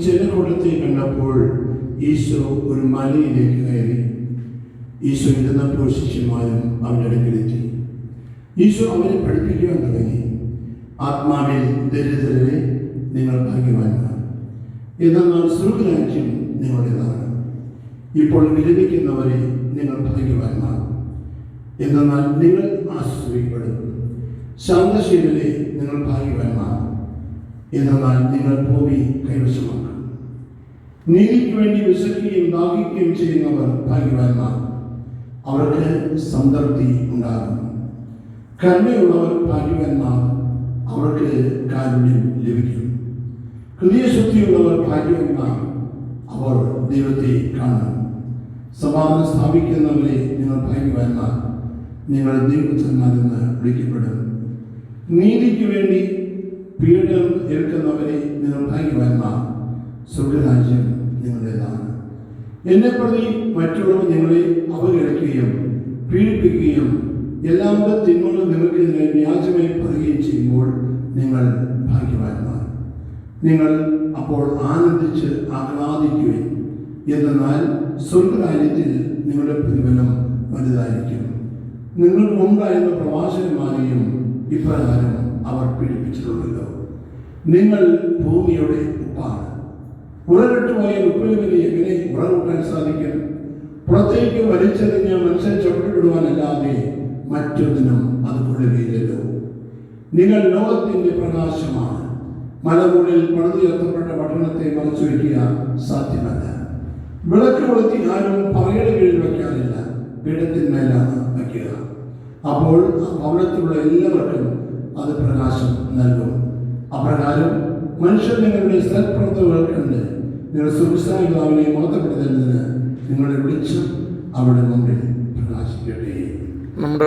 ജനക്കൂട്ടത്തെ കണ്ടപ്പോൾ ഈശോ ഒരു മലയിലേക്ക് കയറി. ഈശോ ഇരുന്നപ്പോൾ ശിഷ്യന്മാരും അവന്റെ അടുക്കലെത്തി ഈശോ അവരെ പഠിപ്പിക്കുവാൻ തുടങ്ങി. ആത്മാവിൽ ദരിദ്രരെ നിങ്ങൾ ഭാഗ്യവാന്മാർ. എന്നാൽ സ്വർഗരാജ്യം നിങ്ങളുടേതാണ്. ഇപ്പോൾ വിരമിക്കുന്നവരെ നിങ്ങൾ ഭാഗ്യവാന്മാർ. എന്നാൽ നിങ്ങൾ ആശ്രയിക്കപ്പെടും. ശാന്തശീലരെ നിങ്ങൾ ഭാഗ്യവാന്മാർ. എന്നാൽ നിങ്ങൾ ഭൂമി കൈവശമാക്കും നീതിക്ക് വേണ്ടി വിശക്കുകയും ദാഹിക്കുകയും ചെയ്യുന്നവർ ഭാഗ്യവാന്മാർ. അവർക്ക് സംതൃപ്തി ഉണ്ടാകും കരുണയുള്ളവർ ഭാഗ്യവാന്മാർ. അവർക്ക് കാരുണ്യം ലഭിക്കും. ഹൃദയശുദ്ധിയുള്ളവർ ഭാഗ്യവാന്മാർ. അവർ ദൈവത്തെ കാണും സമാധാനം സ്ഥാപിക്കുന്നവരെ നിങ്ങൾ ഭാഗ്യവാന്മാർ. നിങ്ങൾ ദൈവത്തിന്മാരെന്ന് വിളിക്കപ്പെടും. നീതിക്ക് വേണ്ടി പീഡനം ഏൽക്കുന്നവരെ നിങ്ങൾ വന്ന സ്വർഗരാജ്യം നിങ്ങളുടേതാണ്. എന്നെ പ്രതി മറ്റുള്ളവർ നിങ്ങളെ അവഗണിക്കുകയും പീഡിപ്പിക്കുകയും എല്ലാവരുടെ തിന്മകളും നിങ്ങൾക്കെതിരെ വ്യാജമായി പറയുകയും ചെയ്യുമ്പോൾ നിങ്ങൾ ഭാഗ്യവാന്മാർ. നിങ്ങൾ അപ്പോൾ ആനന്ദിച്ച് ആഹ്ലാദിക്കുവിൻ. എന്നാൽ സ്വർഗരാജ്യത്തിൽ നിങ്ങളുടെ പ്രതിഫലം വലുതായിരിക്കും. നിങ്ങൾ മുമ്പായിരുന്ന പ്രവാചകന്മാരെയും ഇപ്രകാരം അവർ നിങ്ങൾ ഭൂമിയുടെ ഉപ്പാണ്. ഉറവിട്ടുപോയ പോയ ഉപ്പിന് എങ്ങനെ ഉറവിട്ടാൻ സാധിക്കും? പുറത്തേക്ക് വലിച്ചെറിഞ്ഞ മനുഷ്യൻ ചവിട്ടിവിടുവാനല്ലാതെ മറ്റൊന്നിനും അത് കൊള്ളുകയില്ലല്ലോ. നിങ്ങൾ ലോകത്തിന്റെ പ്രകാശമാണ്. മലമുകളിൽ പണിതുയർത്തപ്പെട്ട പട്ടണത്തെ മറച്ചു വയ്ക്കുക സാധ്യമല്ല. വിളക്ക് കൊളുത്തി ആരും പറയുടെ കീഴിൽ വയ്ക്കാറില്ല. പീഠത്തിന്മേലാണ് വയ്ക്കുക. അപ്പോൾ ഭവനത്തിലുള്ള എല്ലാവർക്കും അത് പ്രകാശം നൽകും. അപ്രകാരം മനുഷ്യർ നിങ്ങളുടെ സൽപ്രവർത്തകൾ കണ്ട് നിങ്ങൾ സുഖസായികാവിനെ മോത്തപ്പെടുത്തുന്നതിന് നിങ്ങളുടെ വിളിച്ചും അവിടെ മുമ്പിൽ പ്രകാശിക്കട്ടെ. നമ്മുടെ